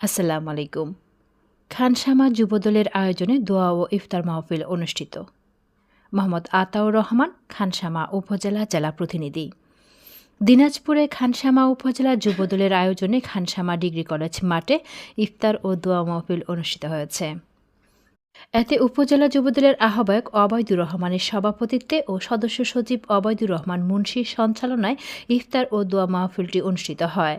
আসসালামু আলাইকুম। খানসামা যুবদলের আয়োজনে দোয়া ও ইফতার মাহফিল অনুষ্ঠিত। মোহাম্মদ আতাউর রহমান, খানসামা উপজেলা জেলা প্রতিনিধি। দিনাজপুরে খানসামা উপজেলা যুবদলের আয়োজনে খানসামা ডিগ্রি কলেজ মাঠে ইফতার ও দোয়া মাহফিল অনুষ্ঠিত হয়েছে। এতে উপজেলা যুবদলের আহ্বায়ক অবৈদুর রহমানের সভাপতিত্বে ও সদস্য সচিব অবৈদুর রহমান মুন্সির সঞ্চালনায় ইফতার ও দোয়া মাহফিলটি অনুষ্ঠিত হয়।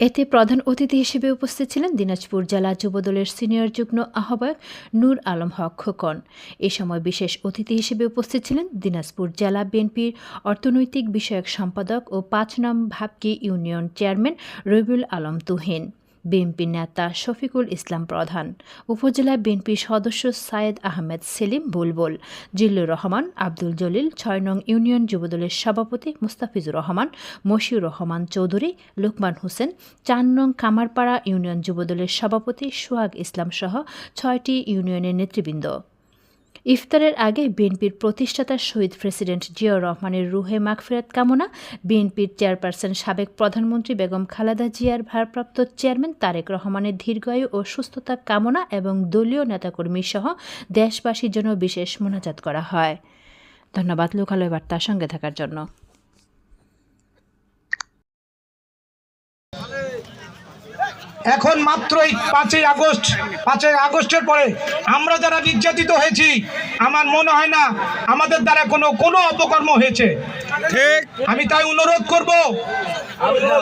এতে প্রধান অতিথি হিসেবে উপস্থিত ছিলেন দিনাজপুর জেলা যুবদলের সিনিয়র যুগ্ম আহ্বায়ক নূর আলম হক খোকন এ সময় বিশেষ অতিথি হিসেবে উপস্থিত ছিলেন দিনাজপুর জেলা বিএনপির অর্থনৈতিক বিষয়ক সম্পাদক ও পাঁচ নম ভাবকি union chairman Rabiul Alam Tuhin. BNP নেতা শফিকুল ইসলাম প্রধান। উপজেলা বিএনপি সদস্য সায়েদ আহমেদ সেলিম বুলবুল। জিল্লুর রহমান, আব্দুল জলিল, ছয় নং ইউনিয়ন যুবদলের সভাপতি মুস্তাফিজুর রহমান, মশিউর রহমান চৌধুরী, লুকমান হোসেন, চার নং কামারপাড়া ইউনিয়ন যুবদলের সভাপতি সোহাগ ইসলাম সহ ছয়টি ইউনিয়নের নেতৃবৃন্দ। ইফতারের আগে বিএনপির প্রতিষ্ঠাতা শহীদ প্রেসিডেন্ট জিয়াউর রহমানের রুহে মাগফিরাত কামনা, বিএনপির চেয়ারপারসন সাবেক প্রধানমন্ত্রী বেগম খালেদা জিয়ার ভারপ্রাপ্ত চেয়ারম্যান তারেক রহমানের দীর্ঘায়ু ও সুস্থতা কামনা এবং দলীয় নেতাকর্মী সহ দেশবাসীর জন্য বিশেষ মোনাজাত করা হয়। ধন্যবাদ, লোকালয় বার্তার সঙ্গে থাকার জন্য। এখন মাত্রই পাঁচই আগস্ট পাঁচই আগস্টের পরে আমরা যারা নির্যাতিত হয়েছি আমার মনে হয় না আমাদের দ্বারা কোনো কোনো অপকর্ম হয়েছে। আমি তাই অনুরোধ করব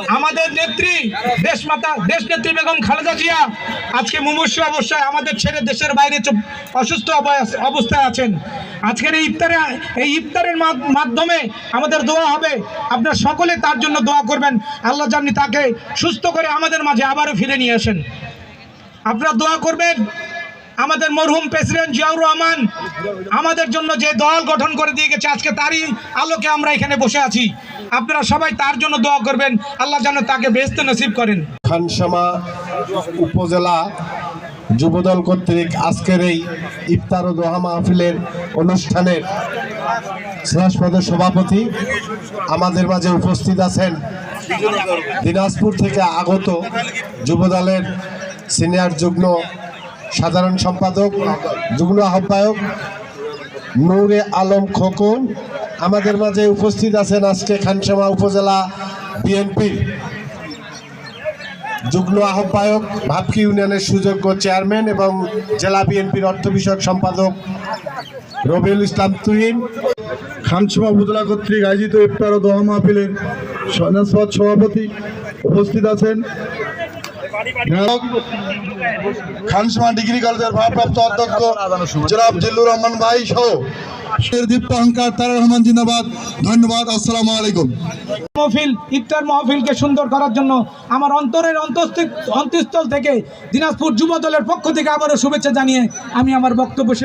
আমাদের নেত্রী দেশমাতা দেশ নেত্রী বেগম খালেদা জিয়া আজকে মুমূর্ষ অবস্থায় আমাদের ছেড়ে দেশের বাইরে অসুস্থ অবস- অবস্থায় আছেন। আজকের এই ইফতারে এই ইফতারের মাধ্যমে আমাদের দোয়া হবে। আপনার সকলে তার জন্য দোয়া করবেন। আল্লাহ জানি তাকে সুস্থ করে আমাদের মাঝে আবারও ফিরে নিয়ে আসেন। আপনারা দোয়া করবেন, আমাদের মরহুম প্রেসিডেন্ট জিয়াউর রহমান আমাদের জন্য যে দল গঠন করে দিয়ে গেছে আজকে তারই আলোকে আমরা এখানে বসে আছি। আপনারা সবাই তার জন্য দোয়া করবেন, আল্লাহ যেন তাকে বেস্ত নসিব করেন। খানসামা উপজেলা যুবদল কর্তৃক আজকের এই ইফতার ও দোহা মাহফিলের অনুষ্ঠানের শ্রেষ্ঠপদ সভাপতি আমাদের মাঝে উপস্থিত আছেন দিনাজপুর থেকে আগত যুবদলের সিনিয়র যুগ্ম সাধারণ সম্পাদক, যুগ্ম আহ্বায়ক নূরে আলম খোকন। আমাদের মাঝে উপস্থিত আছেন আজকে খানসামা উপজেলা বিএনপির যুগ্ম আহ্বায়ক ভাবকি ইউনিয়নের সুযোগ্য চেয়ারম্যান এবং জেলা বিএনপির অর্থ বিষয়ক সম্পাদক রবিউল ইসলাম তুহিন। খানসীমা উপজেলা কর্তৃক আয়োজিত ইফতার ও দোহা মাহফিলের সভাপতি উপস্থিত আছেন। খানসীমা ডিগ্রি কলেজের ভারপ্রাপ্ত অধ্যক্ষ জনাব জিল্লুর রহমান ভাই সহ। দীপ্ত অহংকার তারা রহমান জিন্দাবাদ। ধন্যবাদ আসসালামু আলাইকুম। মহফিল ইফতার মহফিলকে সুন্দর করার জন্য আমার অন্তরের অন্তস্থ- অন্তঃস্থল থেকে দিনাজপুর যুব দলের পক্ষ থেকে আবারও শুভেচ্ছা জানিয়ে আমি আমার বক্তব্য